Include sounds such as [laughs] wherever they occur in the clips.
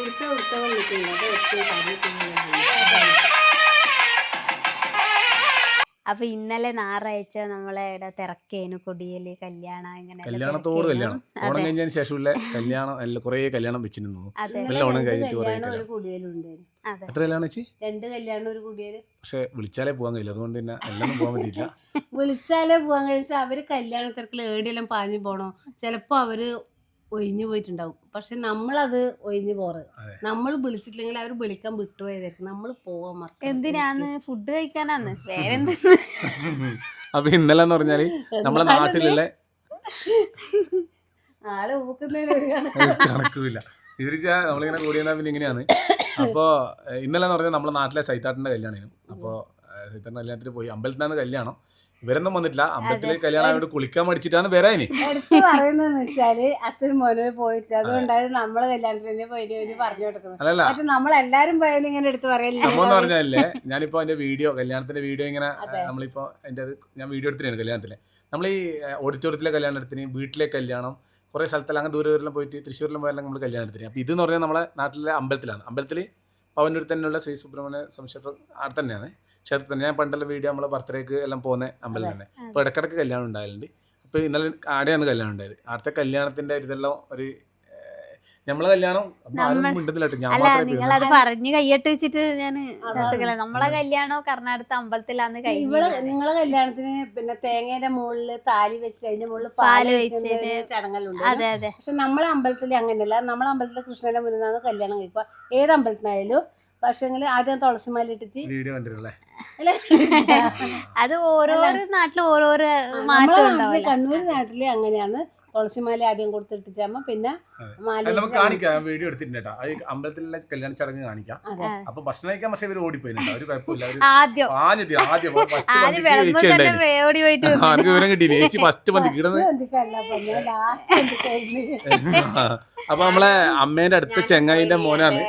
ഉടുത്ത ഉടുത്ത വന്നിട്ടുണ്ട്. അത് ഏറ്റവും സാധിക്കുന്നത് അപ്പൊ ഇന്നലെ ഞായറാഴ്ച നമ്മളെ ഇവിടെ തിരക്കേനു. കൊടിയൽ കല്യാണം ഇങ്ങനെ കല്യാണത്തോട് കല്യാണം. ഓണം കഴിഞ്ഞതിന് ശേഷമുള്ള കല്യാണം നല്ല കുറേ കല്യാണം വെച്ചിരുന്നു. അതെ. നല്ല ഓണം കഴിഞ്ഞിട്ട് കുറേ എത്ര കല്യാണം വെച്ച് രണ്ട് കല്യാണം ഒരു കുടിയേൽ. പക്ഷെ വിളിച്ചാലേ പോകാൻ കഴിയില്ല. അതുകൊണ്ട് തന്നെ എല്ലാം പോകാൻ പറ്റിയില്ല. വിളിച്ചാലേ പോകാൻ കഴിച്ചാൽ അവർ കല്യാണ തിരക്കിൽ ഏടിയെല്ലാം പാഞ്ഞു പോണോ. ചിലപ്പോ അവർ ഒഴിഞ്ഞു പോയിട്ടുണ്ടാവും. പക്ഷെ നമ്മളത് ഒഴിഞ്ഞു പോറ് നമ്മൾ വിളിച്ചിട്ടില്ലെങ്കിൽ അവർ വിളിക്കാൻ വിട്ടുപോയതായിരിക്കും. നമ്മൾ പോവാൻ മറക്കും എന്തിനാന്ന്? ഫുഡ് കഴിക്കാനാന്ന്. വേറെ അപ്പൊ ഇന്നലെ എന്ന് പറഞ്ഞാൽ നമ്മളെ നാട്ടിലുള്ള ആളെ ഊക്കുന്നില്ല തിരിച്ചാ നമ്മളിങ്ങനെ കൂടിയെന്നാ പിന്നെ ഇങ്ങനെയാണ്. അപ്പോൾ ഇന്നലെ എന്ന് പറഞ്ഞാൽ നമ്മുടെ നാട്ടിലെ സൈത്താട്ടിന്റെ കല്യാണമായിരുന്നു അപ്പോൾ സൈത്താട്ടിന്റെ കല്യാണത്തിന് പോയി അമ്പലത്തിനാണ് കല്യാണം. ഇവരൊന്നും വന്നിട്ടില്ല. അമ്പലത്തിൽ കല്യാണം ആയതുകൊണ്ട് കുളിക്കാൻ മടിച്ചിട്ടാണ് വരാനി എടുത്ത് പറയുന്നതെന്ന് വെച്ചാൽ അച്ഛൻ മോനെ പോയിട്ടില്ല. അതുകൊണ്ടാണ് നമ്മളെ കല്യാണത്തിന് തന്നെ പോയിട്ട് പറഞ്ഞു കൊടുക്കുന്നത്. അല്ലല്ല. മറ്റേ നമ്മളെല്ലാരും പോയാലും ഇങ്ങനെ എടുത്ത് പറയല്ലേ. സംഭവം എന്ന് പറഞ്ഞാലേ ഞാനിപ്പോ എന്റെ വീഡിയോ കല്യാണത്തിന്റെ വീഡിയോ ഇങ്ങനെ നമ്മളിപ്പോ എന്റെ അത് ഞാൻ വീഡിയോ എടുത്തിട്ടാണ് കല്യാണത്തിലെ. നമ്മൾ ഈ ഓഡിറ്റോറിയത്തിലെ കല്യാണത്തിന് വീട്ടിലെ കല്യാണം കുറെ സ്ഥലത്തെല്ലാം അങ്ങനെ ദൂരെ ദൂരെല്ലാം പോയിട്ട് തൃശ്ശൂരിലും പോയാലും നമ്മൾ കല്യാണത്തിന് അപ്പോൾ ഇതെന്ന് പറഞ്ഞാൽ നമ്മളെ നാട്ടിലെ അമ്പലത്തിലാണ്. അമ്പലത്തിൽ പവനൂർ തന്നെയുള്ള ശ്രീ സുബ്രഹ്മണ്യ സംശയ അവിടെ തന്നെയാണ്. ക്ഷേത്രത്തിൽ ഞാൻ പണ്ടുള്ള വീഡിയോ നമ്മളെ ബർത്ത്ഡേക്ക് എല്ലാം പോകുന്ന അമ്പലം തന്നെ. അപ്പോൾ ഇടക്കിടക്ക് കല്യാണം ഉണ്ടായാലുണ്ട്. അപ്പോൾ ഇന്നലെ ആടെയാണ് കല്യാണം ഉണ്ടായത്. അടുത്ത കല്യാണത്തിന്റെ ഇതെല്ലാം ഒരു നമ്മളെ കല്യാണം നിങ്ങളത് പറഞ്ഞ് കയ്യട്ട് വെച്ചിട്ട് ഞാൻ നമ്മളെ കല്യാണോ കർണാടത്ത് അമ്പലത്തിലാന്ന് ഇവൾ കഴിഞ്ഞ. നിങ്ങളെ കല്യാണത്തിന് പിന്നെ തേങ്ങയുടെ മുകളിൽ താലി വെച്ച് അതിന്റെ മുകളിൽ പാൽ വെച്ച് ചടങ്ങലുണ്ട് അതെ അതെ. പക്ഷെ നമ്മളെ അമ്പലത്തിൽ അങ്ങനെയല്ല. നമ്മളെ അമ്പലത്തിൽ കൃഷ്ണന്റെ മുന്നിൽ നിന്നാണ് കല്യാണം കഴിക്കുക. ഏത് അമ്പലത്തിനായാലും പക്ഷെങ്കിൽ ആദ്യം തുളസിമാല ഇട്ടിട്ട് വീഡിയോ കണ്ടിരുന്നല്ലേ? [laughs] അത് ഓരോരോ നാട്ടിൽ ഓരോരോ നമ്മളെ മാറ്റം ഉണ്ടാവില്ല കണ്ണൂർ നാട്ടിലെ അങ്ങനെയാണ്. തുളസിമാല ആദ്യം കൊടുത്തിട്ടിട്ടാകുമ്പോ പിന്നെ നമുക്ക് കാണിക്കാം. വീഡിയോ എടുത്തിട്ടുണ്ട് അമ്പലത്തിലെ കല്യാണ ചടങ്ങ് കാണിക്കാം. അപ്പൊ ഭക്ഷണം കഴിക്കാൻ പക്ഷേ ഇവർ ഓടിപ്പോയിട്ടുണ്ട്. അവർ കുഴപ്പമില്ല. ആദ്യം. ആദ്യം. വിവരം കിട്ടിയില്ല. ചേച്ചി ഫസ്റ്റ് പറഞ്ഞ അപ്പൊ നമ്മളെ അമ്മേന്റെ അടുത്ത ചെങ്ങായിന്റെ മോനാണ്.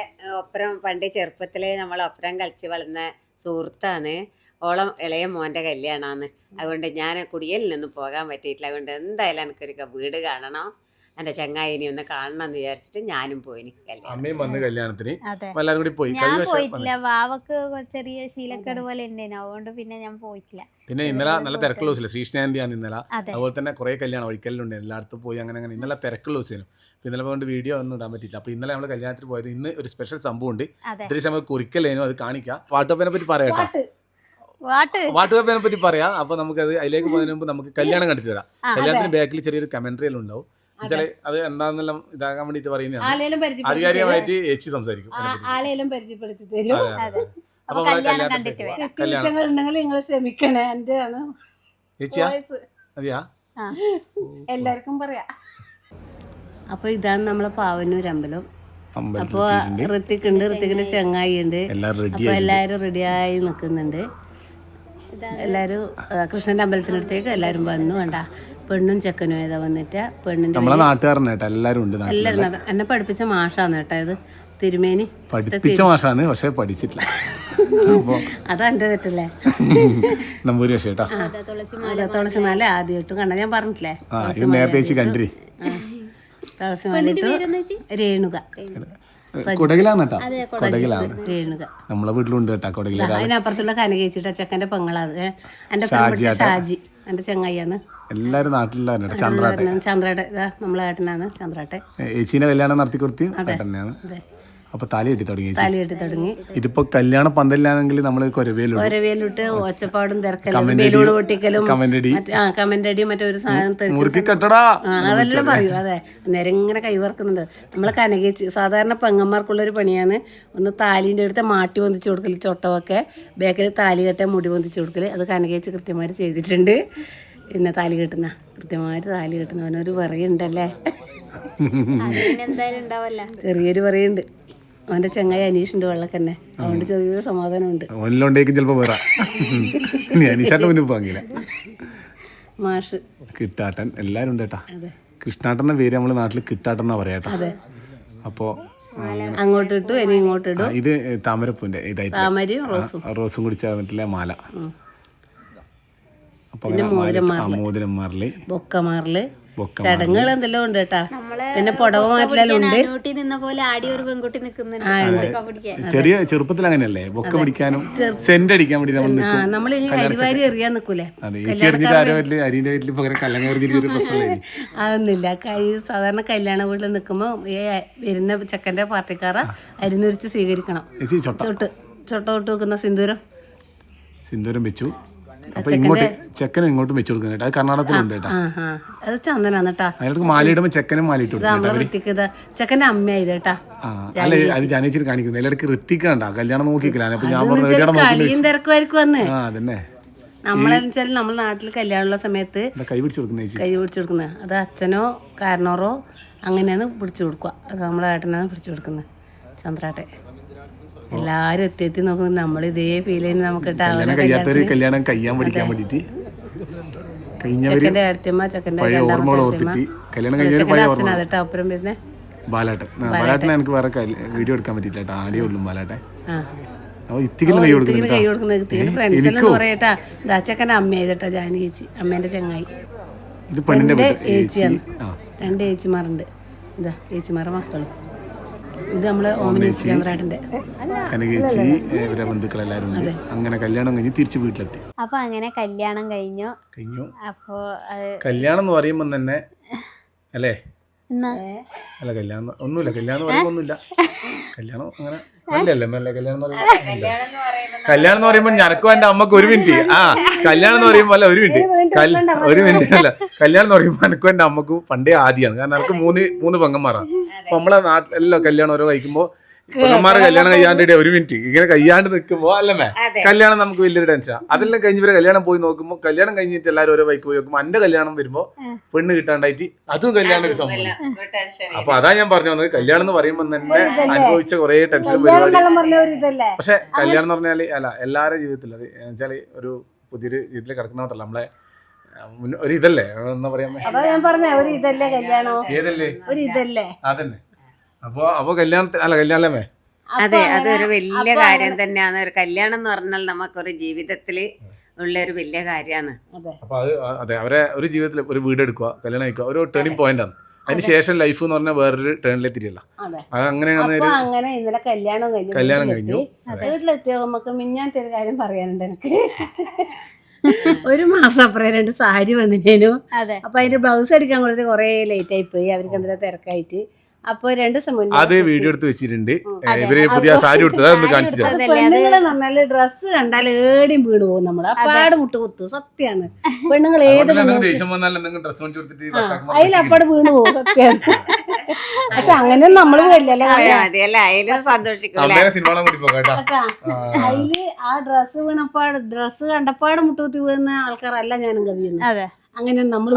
ഒപ്പരം പണ്ട് ചെറുപ്പത്തിലെ നമ്മൾ ഒപ്പരം കളിച്ചു വളർന്ന സുഹൃത്താണ്. ഓളം ഇളയ മോന്റെ കല്യാണമാണ് അതുകൊണ്ട് ഞാൻ കുടിയലിൽ നിന്ന് പോകാൻ പറ്റിയിട്ടില്ല. അതുകൊണ്ട് എന്തായാലും എനിക്കൊരു വീട് കാണണം. എന്റെ ചങ്ങായിനെ ഒന്ന് കാണണം എന്ന് വിചാരിച്ചിട്ട് ഞാനും പോയിന് കല്യാണം. അമ്മയും വന്ന് കല്യാണത്തിന്. എല്ലാവരും കൂടി പോയി. ഞാൻ പോയിട്ടില്ല. വാവക്ക് ചെറിയ ശീലക്കേട് പോലെ ഉണ്ടായിരുന്നു അതുകൊണ്ട് പിന്നെ ഞാൻ പോയിട്ടില്ല. പിന്നെ ഇന്നലെ നല്ല തിരക്കുള്ള ദിവസമില്ല ശ്രീഷ്ണാന്തിയാണ് ഇന്നലെ. അതുപോലെ തന്നെ കുറെ കല്യാണം ഒഴിക്കലുണ്ട് എല്ലായിടത്തും പോയി അങ്ങനെ അങ്ങനെ. ഇന്നലെ തിരക്കുള്ള ദിവസമായിരുന്നു പിന്നെ ഇന്നലെ പോയിട്ട് വീഡിയോ ഒന്നും ഇടാൻ പറ്റില്ല അപ്പൊ ഇന്നലെ നമ്മൾ കല്യാണത്തിന് പോയത് ഇന്ന് ഒരു സ്പെഷ്യൽ സംഭവം ഉണ്ട്. ഇത്രയും സമയം കുറിക്കലേനും. അത് കാണിക്കാം. വാട്ടുവപ്പനെ പറ്റി പറയാം കേട്ടോ. വാട്ട്? വാട്ടുവപ്പനെ പറ്റി പറയാം. അപ്പൊ നമുക്ക് അത് അതിലേക്ക് പോകുന്നതിന് മുമ്പ് നമുക്ക് കല്യാണം [laughs] കണ്ടിട്ട് വരാം. കല്യാണത്തിന് ബാക്കിൽ ചെറിയൊരു കമന്ററിയൽ ഉണ്ടാവും. എന്നുവെച്ചാൽ അത് എന്താണെന്നെല്ലാം ഇതാകാൻ വേണ്ടിട്ട് പരിചയപ്പെടുത്തി ആധികാരികമായിട്ട് ചേച്ചി സംസാരിക്കും. അതിനെപ്പറ്റി. പരിചയപ്പെടുത്തി തരും. അപ്പൊ കല്യാണം ഉണ്ടെങ്കിൽ നിങ്ങൾ ക്ഷമിക്കണേ. എന്റെ ആണ് എല്ലാവർക്കും പറയാ. അപ്പൊ ഇതാണ് നമ്മളെ പാവന്നൂർ അമ്പലം. അപ്പൊ ഋത്തിക്കുണ്ട് ഋത്തിക് ഉണ്ട് ഋത്തിക്കിന്റെ ചെങ്ങായി ഉണ്ട് എല്ലാരും റെഡി അപ്പൊ എല്ലാരും റെഡിയായി നിക്കുന്നുണ്ട് എല്ലാരും കൃഷ്ണന്റെ അമ്പലത്തിനടുത്തേക്ക് എല്ലാരും വന്നു. കണ്ട പെണ്ണും ചെക്കനും ഏതാ വന്നിട്ട് പെണ്ണിന്റെ നമ്മളെ നാട്ടുകാരനെ കേട്ടോ എല്ലാരും ഉണ്ട് എല്ലാരും എന്നെ പഠിപ്പിച്ച മാഷാന്ന് കേട്ടോ ഇത്. തിരുമേനി. പഠിപ്പിച്ച മാഷാണ് പക്ഷെ പഠിച്ചിട്ടില്ല. അതെന്റെ തെറ്റല്ലേ? നമ്പൂരി പക്ഷേ തുളസിമാല തുളസിമാല ആദ്യമായിട്ടും കണ്ട. ഞാൻ പറഞ്ഞിട്ടില്ലേ? ആ ഇത് നേരത്തെ കണ്ടിരി തുളസിമാല രേണുക. കേട്ടോ കുടകിലാണ് നമ്മളെ വീട്ടിലുണ്ട് കേട്ടോ അതിനപ്പുറത്തുള്ള കനകേച്ചിട്ട ചെക്കന്റെ പെങ്ങളാ. എന്റെ ഷാജി എന്റെ ചെങ്ങയ്യാണ്. എല്ലാരും നാട്ടിലുള്ളവരാണ് ചന്ദ്രാട്ടെ ചന്ദ്രാട്ടെ ചന്ദ്രേട്ട ഇതാ നമ്മളെ ഏട്ടനാണ് ചന്ദ്രേട്ടെ ചേച്ചീനെ കല്യാണം നടത്തി കൊടുത്തി അതെ അപ്പൊ താലി കെട്ടി തുടങ്ങി ചേച്ചി താലി കെട്ടി തുടങ്ങി. ഇതിപ്പോ കല്യാണ പന്തലിലാണെങ്കിൽ നമ്മൾ ഒച്ചപ്പാടും തിരക്കലും ബലൂൺ പൊട്ടിക്കലും മറ്റൊരു കെട്ടടാ. അതെല്ലാം പറയും. അതെ. നേരെ ഇങ്ങനെ കൈവർക്കുന്നുണ്ട് നമ്മളെ കനകേച്ച് സാധാരണ പെങ്ങന്മാർക്കുള്ള ഒരു പണിയാണ് ഒന്ന് താലിന്റെ അടുത്ത് മാട്ടി വന്നിച്ചു കൊടുക്കൽ ചൊട്ടമൊക്കെ ബേക്കിൽ താലി കെട്ടാൻ മുടി വന്നിച്ചു കൊടുക്കൽ അത് കനകേച്ച് കൃത്യമായിട്ട് ചെയ്തിട്ടുണ്ട്. പിന്നെ താലി കെട്ടുന്ന കൃത്യമായിട്ട് താലി കെട്ടുന്നവനൊരു പറയുണ്ടല്ലേ ചെറിയൊരു പറയുണ്ട് അവന്റെ ചെങ്ങായി അനീഷുണ്ട് വെള്ളക്കന്നെ. അതുകൊണ്ട് ചെറിയൊരു സമാധാനമുണ്ട്. ഒന്നിലുണ്ടേക്കും ചിലപ്പോ വേറെ. നീ അനീഷാന്റെ മുന്നിൽ പോകില്ല മാഷ്. കിട്ടാട്ടൻ. എല്ലാരും ഉണ്ട് കേട്ടാ. കൃഷ്ണാട്ടൻ എന്ന പേര് നമ്മൾ നാട്ടിൽ കിട്ടാട്ടൻ എന്നാ പറയാട്ടോ അപ്പോ അങ്ങോട്ട് ഇട്ടു ഇനി ഇങ്ങോട്ട് ഇടും ഇത് താമരപ്പൂന്റെ ഇതായിട്ട് താമരയും റോസും. റോസും കൂടി ചേർന്നിട്ടില്ല മാല. ആ, ബൊക്കമാറിൽ. ചടങ്ങുകൾ എന്തെല്ലാം ഉണ്ട് കേട്ടാ നമ്മൾ പിന്നെ പുടവ പിടിക്കാൻ ചെറിയ ചെറുപ്പത്തിൽ അങ്ങനെയല്ലേ? ബൊക്ക പിടിക്കാനും സെന്റ് അടിക്കാൻ വേണ്ടി നമ്മൾ നിൽക്കും നമ്മൾ ഈ അരിവാരി എറിയാൻ വരില്ല അരിന്റെ വീട്ടിൽ പകരം കല്ലങ്ങ എറിഞ്ഞിട്ട് പ്രശ്നമില്ല? അതൊന്നുമില്ല കൈ സാധാരണ കല്യാണ വീട്ടിൽ നിൽക്കുമ്പോൾ ഈ വരുന്ന ചെക്കന്റെ പാർട്ടിക്കാരെ അരിഞ്ഞുരിച്ച് സ്വീകരിക്കണം. ചൊട്ട. ചൊട്ട് തൊട്ട് വെക്കുന്ന സിന്ദൂരം. സിന്ദൂരം വെച്ചു. ഇങ്ങോട്ട് ചെക്കനും ഇങ്ങോട്ടും വെച്ചു കൊടുക്കുന്നുണ്ട് അത് കർണാടകത്തിലുണ്ട് കേട്ടോ. അത് ചന്ദനാണ് കേട്ടാ. ചെക്കനും മാല ഇട്ട് ഇത് കൊടുക്കും നമ്മളെ വൃത്തിക്ക് ഇത്. ചെക്കന്റെ അമ്മയായത് കേട്ടാ. അല്ല അത് ജാനേച്ചിട്ട് കാണിക്കുന്നത്. കല്യാണം നോക്കിക്കില്ല അപ്പൊ ഞാൻ പറഞ്ഞു കല്യാണം നോക്കി കളിയും തിരക്കുമായിരിക്കും വന്ന് ആ അതന്നെ. നമ്മളെന്ന് വെച്ചാൽ നമ്മൾ നാട്ടിൽ കല്യാണമുള്ള സമയത്ത് കൈ പിടിച്ചു കൊടുക്കുന്നത് കൈ പിടിച്ചു കൊടുക്കുന്നത് അത് അച്ഛനോ കാരണോറോ അങ്ങനെയാണ് പിടിച്ചു കൊടുക്കുക. അത് നമ്മളെ ഏട്ടനാണ് പിടിച്ചു കൊടുക്കുന്നത്. ചന്ദ്രാട്ടെ. എല്ലാരും എത്തി എത്തി നോക്കുന്നത് നമ്മൾ ഇതേ ഫീൽ നമുക്ക് കല്യാണം കഴിയാത്തവര് കല്യാണം കഴിയാൻ പഠിക്കാൻ വേണ്ടിട്ട് അപ്പുറം വരുന്നേ? ബാലാട്ടൻ. ബാലാട്ടനെ എനിക്ക് വേറെ വീഡിയോ എടുക്കാൻ പറ്റില്ല കേട്ടോ. ആടിയേ ഉള്ളൂ ബാലാട്ടെ കൈ ജാനി ചേച്ചി. അമ്മേന്റെ ചങ്ങായി. ഇത് പെണ്ണിന്റെ രണ്ട് വീട്ട് ചേച്ചി ഏച്ചിയാണ്. ആ. രണ്ട് ഏച്ചിമാരുണ്ട്. ഇതാ ഏച്ചിമാരുടെ മക്കളും. ഇത് നമ്മളെ ഓമനേച്ചി ചന്ദ്രാട്ടന്റെ കനകേച്ചി ഇവരെ ബന്ധുക്കളെല്ലാരും ഉണ്ട് അങ്ങനെ കല്യാണം കഴിഞ്ഞ് തിരിച്ച് വീട്ടിലെത്തി. അപ്പൊ അങ്ങനെ കല്യാണം കഴിഞ്ഞു. കഴിഞ്ഞു. അപ്പോ കല്യാണം എന്ന് പറയുമ്പോൾ തന്നെ അല്ലേ? അല്ല കല്യാണം ഒന്നുമില്ല. കല്യാണം പറയുമ്പോൾ ഒന്നുമില്ല. കല്യാണം അങ്ങനെ നല്ലല്ലേ മെല്ലെ കല്യാണം എന്ന് പറയുമ്പോൾ കല്യാണം എന്ന് പറയുമ്പോൾ ഞനക്കും എന്റെ അമ്മയ്ക്ക് ഒരു മിനിറ്റ്. ആ കല്യാണം എന്ന് പറയുമ്പോൾ അല്ല ഒരു മിനിറ്റ്. ഒരു മിനിറ്റ് അല്ല. കല്യാണം എന്ന് പറയുമ്പോൾ എനക്കും എന്റെ അമ്മക്കും പണ്ടേ ആദ്യമാണ് കാരണം എനിക്ക് മൂന്ന് മൂന്ന് പെങ്ങന്മാരാണ്. അപ്പൊ നമ്മളെ നാട്ടിലെല്ലാം കല്യാണം ഓരോ കഴിക്കുമ്പോൾ പെങ്ങന്മാരെ കല്യാണം കഴിയാണ്ട് ഒരു മിനിറ്റ് ഇങ്ങനെ കഴിയാണ്ട് നിൽക്കുമ്പോ അല്ലേ കല്യാണം നമുക്ക് വലിയൊരു ടെൻഷൻ അതെല്ലാം കഴിഞ്ഞ് ഇവരെ കല്യാണം പോയി നോക്കുമ്പോൾ കല്യാണം കഴിഞ്ഞിട്ട് എല്ലാവരും ഓരോ ബൈക്ക് പോയി നോക്കുമ്പോൾ എന്റെ കല്യാണം വരുമ്പോ പെണ്ണ് കിട്ടാണ്ടായിട്ട് അതും കല്യാണം ഒരു സംഭവം അപ്പൊ അതാ ഞാൻ പറഞ്ഞു വന്നത്. കല്യാണം എന്ന് പറയുമ്പോൾ തന്നെ അനുഭവിച്ച കുറെ ടെൻഷൻ പരിപാടി. പക്ഷെ കല്യാണം എന്ന് പറഞ്ഞാൽ അല്ല എല്ലാവരുടെ ജീവിതത്തിലും അത് വെച്ചാൽ ഒരു പുതിയൊരു ജീവിതത്തിൽ കിടക്കുന്ന മാത്രല്ല നമ്മളെ ഒരു ഇതല്ലേ? എന്താ പറയാ അതാ ഞാൻ പറഞ്ഞ ഒരു ഇതല്ലേ കല്യാണോ? ഏതല്ലേ? ഒരു ഇതല്ലേ? അതന്നെ. അപ്പൊ അപ്പോ കല്യാണത്തിന് അല്ല കല്യാണമേ അതെ അതൊരു വലിയ കാര്യം തന്നെയാണ്. ഒരു കല്യാണം എന്ന് പറഞ്ഞാൽ നമുക്കൊരു ജീവിതത്തിൽ ഉള്ള ഒരു വലിയ കാര്യമാണ്. അതെ. അപ്പൊ അത് അതെ അവരെ ഒരു ജീവിതത്തിൽ ഒരു വീട് എടുക്കുക കല്യാണം കഴിക്കുക ഒരു ടേണിംഗ് പോയിന്റ് ആണ്. അതിന് ശേഷം ലൈഫ് എന്ന് പറഞ്ഞാൽ വേറൊരു ടേണിലെ തിരിയല്ല അതെ. അങ്ങനെ അങ്ങനെ ഇന്നലെ കല്യാണം കഴിഞ്ഞു കല്യാണം കഴിഞ്ഞു. വീട്ടിലെത്തിയോ നമുക്ക് മിഞ്ഞാത്ത ഒരു കാര്യം പറയാനുണ്ട് എനിക്ക്. ഒരു മാസം അപ്പുറം രണ്ട് സാരി വന്നിനേനു അതെ. അപ്പൊ അതിന്റെ ബ്ലൗസ് എടുക്കാൻ കൊടുത്ത് കുറെ ലേറ്റ് ആയി പോയി. അവർക്ക് എന്തെങ്കിലും തിരക്കായിട്ട്. അപ്പൊ രണ്ട് ദിവസം മുന്നേ അത് വീഡിയോ എടുത്ത് വെച്ചിട്ടുണ്ട്. ഇവർ പുതിയ സാരി എടുത്തത് അതൊന്ന് കാണിച്ചു തരാം. പെണ്ണുങ്ങളെ നന്നല്ല ഡ്രസ്സ് കണ്ടാൽ ഏടിയും വീണ് പോകും നമ്മൾ. അപ്പാട് മുട്ട് കുത്തു. സത്യാണ്. പെണ്ണുങ്ങൾ ഏത് എന്തെങ്കിലും ദേഷ്യം വന്നാൽ എന്തെങ്കിലും ഡ്രസ് മേടിച്ച് കൊടുത്തിട്ട് ഭർത്താക്കന്മാർ അതിൽ അപ്പാട് വീണ് പോകും. സത്യാണ്. പക്ഷെ അങ്ങനെ നമ്മൾ വരില്ലല്ലോ മതിയല്ല അതിലും സന്തോഷിക്കൂല അമ്മേനെ സിനിമ കാണാൻ കൂടി പോകാം കേട്ടോ. അതിൽ ആ ഡ്രസ്സ് വീണപ്പാട് ഡ്രസ്സ് കണ്ടപ്പാട് മുട്ടുകുത്തി പോകുന്ന ആൾക്കാരല്ല ഞാനും കവിയുന്നത് അതെ. അങ്ങനെ നമ്മൾ.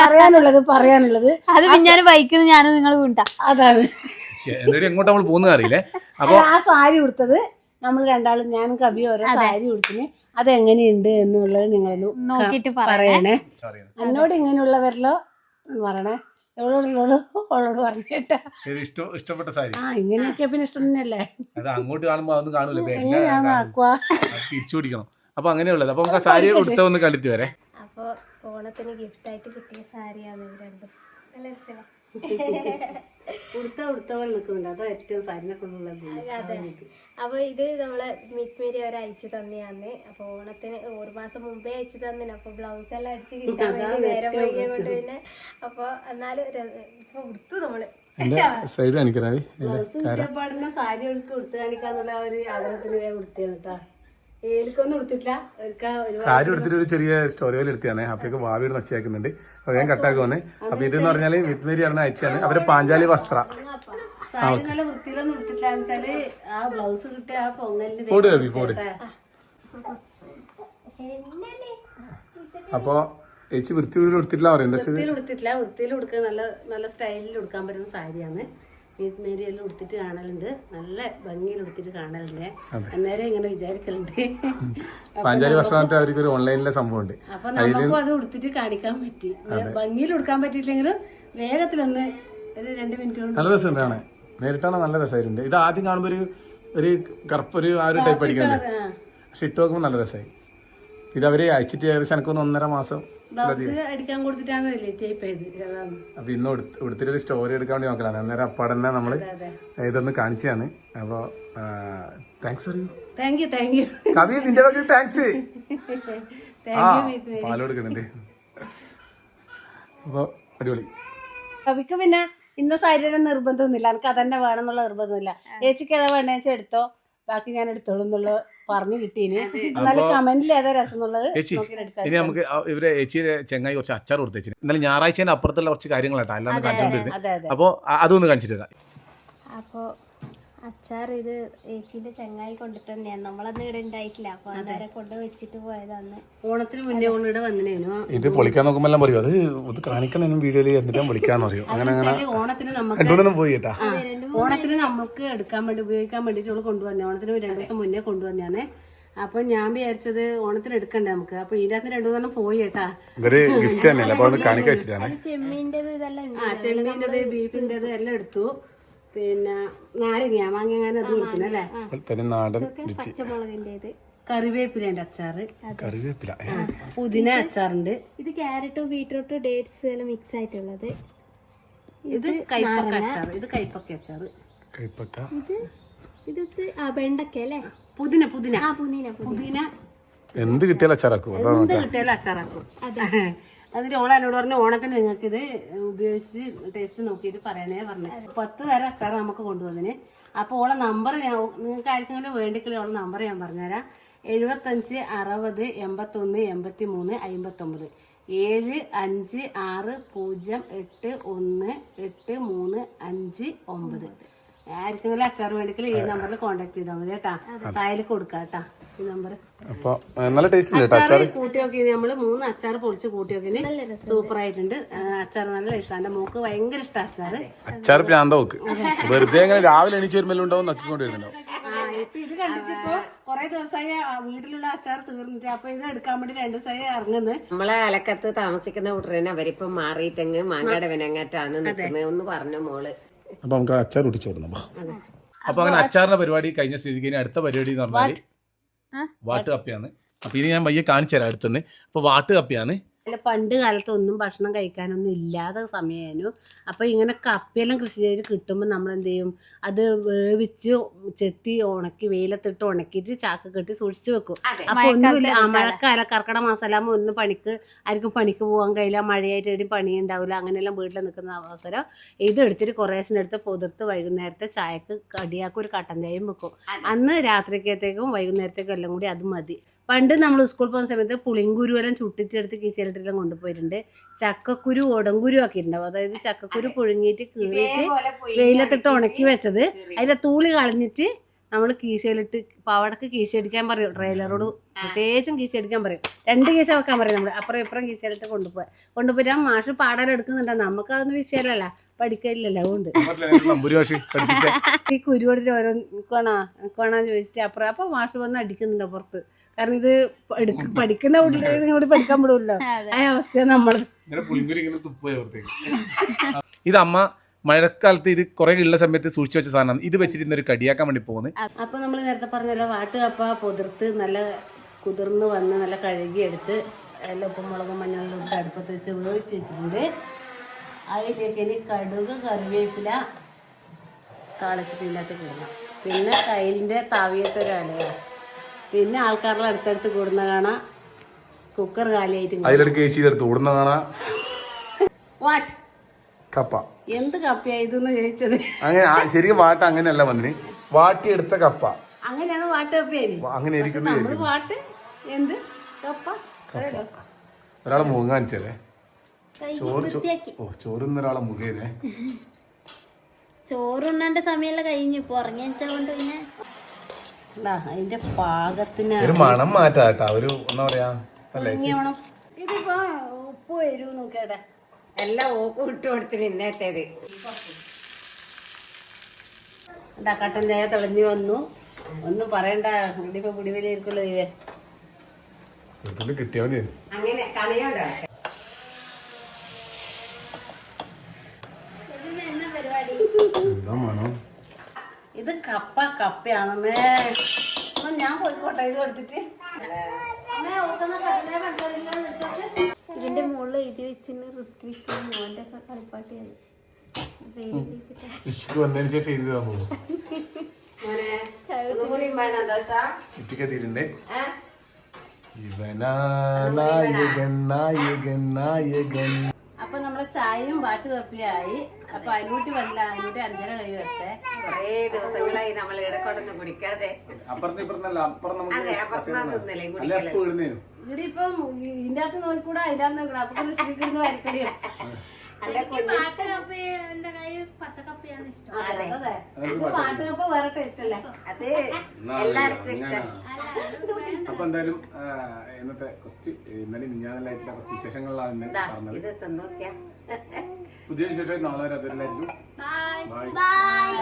പറയാനുള്ളത് പറയാനുള്ളത്. അത് പിന്നാണ് വൈക്കുന്ന ഞാനും നിങ്ങൾ വീണ്ടാ അതാണ്. എങ്ങോട്ട് നമ്മൾ പോകുന്നത് അറിയില്ലേ? അപ്പൊ ആ സാരി ഉടുത്തത് നമ്മൾ രണ്ടാളും ഞാൻ കവി ഓരോ സാരി ഉടുത്തിന്. അതെങ്ങനെയുണ്ട് എന്നുള്ളത് നിങ്ങളൊന്ന് നോക്കിയിട്ട് പറയണേ. എന്നോട് ഇങ്ങനെയുള്ളവരിലോ എന്ന് പറയണേ. ഇഷ്ടപ്പെട്ട സാരി? ആ ഇങ്ങനെയൊക്കെ പിന്നെ ഇഷ്ടം തന്നെയല്ലേ? അത് അങ്ങോട്ട് കാണുമ്പോ അതൊന്നും കാണൂല. തിരിച്ചു പിടിക്കണം. അപ്പൊ അങ്ങനെയുള്ളത്. അപ്പൊ നമുക്ക് ആ സാരി കൊടുത്ത ഒന്ന് കണ്ടിട്ട് വരെ. അപ്പൊ ഓണത്തിന് ഗിഫ്റ്റ് ആയിട്ട് കിട്ടിയ സാരിയാണ് ഇത് രണ്ടും. നല്ല ഉടുത്ത ഉടുത്ത നിൽക്കുന്നുണ്ട് അതാ ഏറ്റവും സാരിനെ കൊണ്ടുള്ള അപ്പോൾ അപ്പൊ ഇത് നമ്മളെ മിറ്റ്മേരി അവർ അയച്ചു തന്നെയാന്ന്. അപ്പൊ ഓണത്തിന് ഒരു മാസം മുമ്പേ അയച്ചു തന്നെ അപ്പൊ ബ്ലൗസ് എല്ലാം അടിച്ച് കിട്ടാൻ വേണ്ടി നേരം വൈകിയ കൊണ്ട് പിന്നെ അപ്പൊ എന്നാലും ര- ഇപ്പൊ ഉടുത്തു നമ്മൾ. എന്റെ സൈഡ് കാണിക്കറാവി സാരി ഉടുത്ത് കാണിക്കാന്നുള്ള ഒരു ആഗ്രഹത്തിന് വേഗം ഉടുത്തിയാണ് കേട്ടാ ഏലിക്കൊന്നും ഒരു സാരി എടുത്തിട്ട് ഒരു ചെറിയ സ്റ്റോറി പോലെ എടുത്തതാണ്. അപ്പൊക്കെ ഇവിടെ നച്ചയാക്കുന്നുണ്ട് അപ്പൊ ഞാൻ കട്ടാക്കി വന്നേ അപ്പൊ ഇതെന്ന് പറഞ്ഞാൽ വിത്മേരി ആണ് അയച്ചാണ് അവരെ പാഞ്ചാലി വസ്ത്ര. പോട് രവി പോട്. അപ്പൊ ചേച്ചി വൃത്തി വീട് എടുത്തിട്ടില്ല പറയുന്നത്. വൃത്തിയിൽ ഉടുത്തിട്ടില്ല. വൃത്തിയിൽ ഉടുക്കാൻ നല്ല നല്ല സ്റ്റൈലിൽ ഉടുക്കാൻ പറ്റുന്ന സാരിയാണ്. മേരിയെല്ലാം ഉടുത്തിട്ട് കാണലുണ്ട്. നല്ല ഭംഗിയിൽ ഉടുത്തിട്ട് കാണലുണ്ട്. അന്നേരം ഇങ്ങനെ വിചാരിക്കലുണ്ട്. പാഞ്ചാലി വസ്ത്രം അവർക്ക് ഒരു ഓൺലൈനിലെ സംഭവം ഉണ്ട് അപ്പൊ നമുക്കും അത് ഉടുത്തിട്ട് കാണിക്കാൻ പറ്റി. ഭംഗിയിൽ ഉടുക്കാൻ പറ്റിയില്ലെങ്കിലും വേഗത്തിലൊന്ന് ഒരു രണ്ട് മിനിറ്റ് കൊണ്ട് നല്ല രസമുണ്ട് കാണാൻ. നേരിട്ടാണ്? നല്ല രസമായിട്ടുണ്ട്. ഇത് ആദ്യം കാണുമ്പോൾ ഒരു ഒരു കറുപ്പൊരു ആ ഒരു ടൈപ്പ് അടിക്കുന്നുണ്ട്. പക്ഷെ ഇട്ട് നോക്കുമ്പോൾ നല്ല രസമായി. ഇത് അവർ അയച്ചിട്ട് ഏകദേശം എനിക്ക് ഒന്നര മാസം അടിക്കാൻ അപ്പൊ ഇന്ന് എടുത്തിട്ട് ഒരു സ്റ്റോറി എടുക്കാൻ വേണ്ടി നോക്കലാണ്. അന്നേരം അപ്പാടന്നെ നമ്മൾ ഇതൊന്ന് കാണിച്ചാണ് അപ്പൊ താങ്ക്സ് അറിയൂ താങ്ക് യു താങ്ക് യു കവി നിന്റെ വക താങ്ക്സ് ആ പാൽ കൊടുക്കുന്നുണ്ട് അപ്പൊ അടിപൊളി. കവിക്ക് പിന്നെ ഇന്ന സാരിയുടെ നിർബന്ധമൊന്നുമില്ല. എനിക്ക് അതന്നെ വേണം എന്നുള്ള നിർബന്ധമില്ല. ചേച്ചിക്ക് ഏതാ വേണ്ടത് വെച്ചാൽ എടുത്തോ. ബാക്കി ഞാൻ എടുത്തോളൂ എന്നുള്ള പറഞ്ഞു കിട്ടീന്. എന്നാലും കമന്റിൽ ഏതാ രസം എന്നുള്ളത് നോക്കി എടുക്കാം ഇനി നമുക്ക് ഇവരെ ചേച്ചിയുടെ ചെങ്ങായി കുറച്ച് അച്ചാർ കൊടുത്തേച്ചു എന്നാലും ഞായറാഴ്ചേന്റെ അപ്പുറത്തുള്ള കുറച്ച് കാര്യങ്ങളാട്ടോ അല്ലാന്ന് കാണിച്ചുകൊണ്ടിരുന്നത് അപ്പോ അപ്പോൾ അതൊന്ന് കാണിച്ചിട്ട് തരാം. അപ്പോൾ അച്ചാർ ഇത് ഏച്ചീന്റെ ചങ്ങായി കൊണ്ടിട്ട് തന്നെയാണ് നമ്മളന്ന് ഇവിടെ ഉണ്ടായിട്ടില്ല. അപ്പൊ അന്നേരം കൊണ്ട് വെച്ചിട്ട് പോയതാണ്. ഓണത്തിന് മുന്നേ ഇവിടെ വന്നേനു ഇത് പൊളിക്കാൻ നോക്കുമ്പോ എല്ലാം പറയും. അത് ഇത് കാണിക്കണം വീഡിയോയിൽ എന്നിട്ട് വിളിക്കാന്ന് പറയും. അങ്ങനെ അങ്ങനെ ഓണത്തിന് നമുക്ക് പോയി കേട്ടാ. ഓണത്തിന് നമുക്ക് എടുക്കാൻ വേണ്ടി ഉപയോഗിക്കാൻ വേണ്ടിട്ട് ഇവൾ കൊണ്ടുവന്നേ. ഓണത്തിന് രണ്ടു ദിവസം മുന്നേ കൊണ്ടുവന്നാണ് അപ്പൊ ഞാൻ വിചാരിച്ചത് ഓണത്തിന് എടുക്കണ്ടേ നമുക്ക്. അപ്പൊ ഇതിനകത്ത് രണ്ടു മൂന്നെണ്ണം പോയി കേട്ടാ. ഇവർ ഗിഫ്റ്റ് തന്നെയല്ല? അപ്പൊ ഒന്ന് കാണിക്കാൻ വെച്ചിട്ടാണ്. ചെമ്മീന്റെത് ഇതെല്ലാം ഉണ്ട് ആ ചെമ്മീന്റെത് ബീഫിന്റെത് എല്ലാം എടുത്തു. പിന്നെ നാരങ്ങ മാങ്ങ. അങ്ങനെ അത് കൊടുക്കുന്നല്ലേ നാടൻ രുചി പച്ചമുളകിന്റെത് കറിവേപ്പിലേന്റെ അച്ചാറ്. കറിവേപ്പില. പുതിന അച്ചാറുണ്ട്. ഇത് ക്യാരറ്റും ബീട്രൂട്ടും ഡേറ്റ്സ് എല്ലാം മിക്സ് ആയിട്ടുള്ളത് ഇത് കൈപ്പക്ക അച്ചാറ്. ഇത് കൈപ്പക്ക അച്ചാറ്. കൈപ്പക്ക. ഇത് ഇതിട്ട് ആ വെണ്ടക്ക അല്ലേ? പുതിന പുതിന. ആ പുതിന പുതിന. എന്ത് കിട്ടിയാലും അച്ചാറാക്കും. എന്ത് കിട്ടിയാലും അച്ചാറാക്കും. [laughs] അതിന്റെ ഓള എന്നോട് പറഞ്ഞു ഓണത്തിന് നിങ്ങൾക്ക് ഇത് ഉപയോഗിച്ചിട്ട് ടേസ്റ്റ് നോക്കിയിട്ട് പറയണേ പറഞ്ഞു. പത്ത് തരം അച്ചാർ നമുക്ക് കൊണ്ടുവന്നിന് അപ്പൊ ഓളെ നമ്പർ ഞാൻ നിങ്ങൾക്ക് ആർക്കെങ്കിലും വേണ്ടിക്കില്ല ഓളെ നമ്പർ ഞാൻ പറഞ്ഞുതരാം. എഴുപത്തഞ്ച് അറുപത് എൺപത്തൊന്ന് എൺപത്തി മൂന്ന് അമ്പത്തൊമ്പത് ഏഴ് അഞ്ച് ആറ് പൂജ്യം എട്ട് ഒന്ന് എട്ട് മൂന്ന് അഞ്ച് ഒമ്പത്. ആർക്കെങ്കിലും അച്ചാർ വേണ്ടിക്കില്ല ഈ നമ്പറിൽ കോണ്ടാക്ട് ചെയ്താൽ മതി കേട്ടാ. തായൽ കൊടുക്കാം കേട്ടാ. ഈ നമ്പർ. അപ്പൊ നല്ല ടേസ്റ്റ് ഉണ്ട് കേട്ടോ. നോക്കിയത് നമ്മൾ മൂന്ന് അച്ചാർ പൊളിച്ച് കൂട്ടി നോക്കി സൂപ്പർ ആയിട്ടുണ്ട് അച്ചാർ നല്ല ഇഷ്ടം. എന്റെ മോക്ക് ഭയങ്കര ഇഷ്ടം അച്ചാർ അച്ചാർ പ്രാന്ത നോക്ക് വെറുതെ അങ്ങനെ രാവിലെ എണീച്ച് വരുമ്പോൾ ഉണ്ടാവും നക്കിക്കൊണ്ടിരുന്നുണ്ടാവും ആ ഇപ്പൊ ഇത് കണ്ടിട്ട് ഇപ്പൊ കൊറേ ദിവസമായി വീട്ടിലുള്ള അച്ചാർ തീർന്നിട്ട്. അപ്പൊ ഇത് എടുക്കാൻ വേണ്ടി രണ്ടു ദിവസമായി ഇറങ്ങുന്നത് നമ്മളെ അലക്കത്ത് താമസിക്കുന്ന കൂട്ടരനെ അവരിപ്പം മാറിയിട്ടങ്ങ് മാങ്ങാട് വിനങ്ങാറ്റാണ് നിൽക്കുന്നത് ഒന്ന് പറഞ്ഞു മോൾ. അപ്പൊ നമുക്ക് അച്ചാർ ഒട്ടിച്ചു കൊടുക്കണം അപ്പൊ. അങ്ങനെ അച്ചാറിന്റെ പരിപാടി കഴിഞ്ഞ സ്ഥിതിക്ക് അടുത്ത പരിപാടി എന്ന് പറഞ്ഞാൽ വാട്ട് കപ്പിയാണ് ഇനി ഞാൻ വയ്യ കാണിച്ചു തരാം അടുത്തുനിന്ന് അപ്പൊ വാട്ട് കപ്പിയാണ് അല്ല പണ്ട് കാലത്തൊന്നും ഭക്ഷണം കഴിക്കാനൊന്നും ഇല്ലാത്ത സമയമായിരുന്നു അപ്പൊ ഇങ്ങനെ കപ്പയെല്ലാം കൃഷി ചെയ്ത് കിട്ടുമ്പോൾ നമ്മൾ എന്ത് ചെയ്യും അത് വേവിച്ച് ചെത്തി ഉണക്കി വെയിലത്തിട്ട് ഉണക്കിയിട്ട് ചാക്ക് കെട്ടി സൂക്ഷിച്ചു വെക്കും. അപ്പൊ ഒന്നുമില്ല. മഴക്കാല കർക്കട മാസമാകുമ്പോൾ ഒന്നും പണിക്ക് ആർക്കും പണിക്ക് പോകാൻ കഴിയില്ല. മഴയായിട്ട് എവിടെയും പണി ഉണ്ടാവില്ല അങ്ങനെയെല്ലാം വീട്ടിൽ നിൽക്കുന്ന അവസരം. ഇത് എടുത്തിട്ട് കുറേശ്ശിന് എടുത്ത് പുതിർത്ത് വൈകുന്നേരത്തെ ചായക്ക് കടിയാക്കും ഒരു കട്ടൻ ചായയും വെക്കും. അന്ന് രാത്രിക്കത്തേക്കും വൈകുന്നേരത്തേക്കും എല്ലാം കൂടി അത് മതി. പണ്ട് നമ്മൾ സ്കൂളിൽ പോകുന്ന സമയത്ത് പുളിങ്കുരു എല്ലാം ചുട്ടിച്ചെടുത്ത് കീശയിലിട്ടെല്ലാം കൊണ്ടുപോയിട്ടുണ്ട്. ചക്കക്കുരു ഒടങ്കുരു ആക്കിയിട്ടുണ്ടാവും അതായത് ചക്കക്കുരു പുഴുങ്ങിയിട്ട് കീറിയിട്ട് വെയിലത്തിട്ട് ഉണക്കി വെച്ചത്. അതിന്റെ തൂളി കളഞ്ഞിട്ട് നമ്മൾ കീശയിലിട്ട് പാവടക്ക് കീശ അടിക്കാൻ പറയും. ട്രെയിലറോട് പ്രത്യേകിച്ചും കീശ അടിക്കാൻ പറയും. രണ്ട് കീശ വെക്കാൻ പറയും നമ്മൾ അപ്പുറം ഇപ്പുറം കീശയിലിട്ട് കൊണ്ടുപോയി കൊണ്ടുപോയിട്ട് ആ മാഷ് പാടാൻ എടുക്കുന്നുണ്ട് നമുക്ക് അതൊന്നും വിഷയമല്ല പഠിക്കലില്ലല്ലോ അതുകൊണ്ട് [laughs] ഈ കുരുവോടിട്ട് ഓരോ കോണാ കോണാ ചോദിച്ചിട്ട് അപ്പുറം. അപ്പൊ മാഷ് വന്ന് അടിക്കുന്നുണ്ടോ പുറത്ത്. കാരണം ഇത് എടുക്ക പഠിക്കുന്ന കുട്ടികളെ കൂടി പഠിക്കാൻ വിടുമല്ലോ ആ അവസ്ഥയാണ് പുറത്തേക്ക്. [laughs] ഇത് അമ്മ മഴക്കാലത്ത് ഇത് കുറെ ഉള്ള സമയത്ത് സൂക്ഷിച്ചു വെച്ച സാധനം ഇത് വെച്ചിട്ട് ഒരു കടിയാക്കാൻ വേണ്ടി പോകുന്നത്. അപ്പൊ നമ്മൾ നേരത്തെ പറഞ്ഞല്ലോ വാട്ടുകപ്പ പൊതിർത്ത് നല്ല കുതിർന്ന് വന്ന് നല്ല കഴുകിയെടുത്ത് എല്ലാം ഉപ്പും മുളകും മഞ്ഞളും ഇട്ട് അടുപ്പത്ത് വെച്ച് വേവിച്ച് വെച്ചിട്ടുണ്ട്. അതിലേക്ക് ഇനി കടുക് കറിവേപ്പില താളിച്ചിട്ട് ഇതിനകത്ത് കിടണം. പിന്നെ കയ്യിലിന്റെ താവിയത്തെ ഒരു അലയോ. പിന്നെ ആൾക്കാരുടെ അടുത്തടുത്ത് കൂടുന്ന കാണാം. കുക്കർ കാലിയായിട്ട് അതിലെടുക്ക് ചേച്ചി ഓടുന്ന കാണാ. വാട്ട് കപ്പ. എന്ത് കപ്പയാ ഇതെന്ന് ചോദിച്ചത്? അങ്ങനെ ശരിക്കും വാട്ട് അങ്ങനെയല്ല വന്നിന് വാട്ടിയെടുത്ത കപ്പ. അങ്ങനെയാണ് വാട്ട കപ്പയായി അങ്ങനെ നമ്മൾ വാട്ട് എന്ത് കപ്പ? ഒരാളെ മുഖം കാണിച്ചല്ലേ ചോറ് ഓ ചോറുന്ന ഒരാളെ മുഖേനെ. ചോറുണ്ണാണ്ട് സമയമെല്ലാം കഴിഞ്ഞു. ഇപ്പൊ ഉറങ്ങി വെച്ചതുകൊണ്ട് പിന്നെ. അതിന്റെ പാകത്തിന് ഒരു മണം മാറ്റാട്ടാ. ഒരു എന്താ പറയാ ഇതിപ്പോ ഉപ്പ് വരൂ നോക്കേടെ എല്ലാം ഓക്കും ഇട്ട് കൊടുത്തിന് ഇന്നത്തേത്. എന്താ കട്ടൻ ചായ തെളിഞ്ഞു വന്നു. ഒന്നും പറയണ്ട. ഇതിപ്പോ പിടിവലിയിരിക്കുള്ളൂ ഇവേ അങ്ങനെ കളിയോടെ. ഇത് കപ്പ കപ്പയാണമ്മേ ഞാൻ പോയിക്കോട്ടെ ഇത് കൊടുത്തിട്ട്. ഇതിന്റെ മുകളിൽ എഴുതി വെച്ചിന് ഋത്വിക് മോന്റെ കളിപ്പാട്ടിയാണ് ഋഷിക്ക് വന്നതിന് ശേഷം എഴുതി തന്നു? എത്തിക്കെത്തിയിട്ടുണ്ട് ഇവനാ നായകൻ നായകൻ നായകൻ. അപ്പൊ നമ്മളെ ചായയും പാട്ട് കപ്പിയായി അപ്പൊ അതിനൂട്ടി വന്നില്ല അതിനൂട്ടി അഞ്ചര കഴി വരട്ടെ. കുറേ ദിവസങ്ങളായി നമ്മൾ ഇടക്കൊടൊന്നും കുടിക്കാതെ. ഇപ്പം ഇതിന്റെ അകത്ത് നോക്കിക്കൂടാ അതിന്റെ അകത്ത് നോക്കണം അപ്പൊ വരക്കടിയോ വേറെ ടേസ്റ്റ് അല്ലേ അത് എല്ലാവർക്കും ഇഷ്ടം. അപ്പൊ എന്തായാലും ഇന്നത്തെ കുറച്ച് ഇന്നലെ മിഞ്ഞാന്നലായിട്ടുള്ള കുറച്ച് വിശേഷങ്ങളിലാണ് പറഞ്ഞത്. പുതിയ വിശേഷം നാളെ വരെ അതിലായിരിക്കും ബൈ ബൈ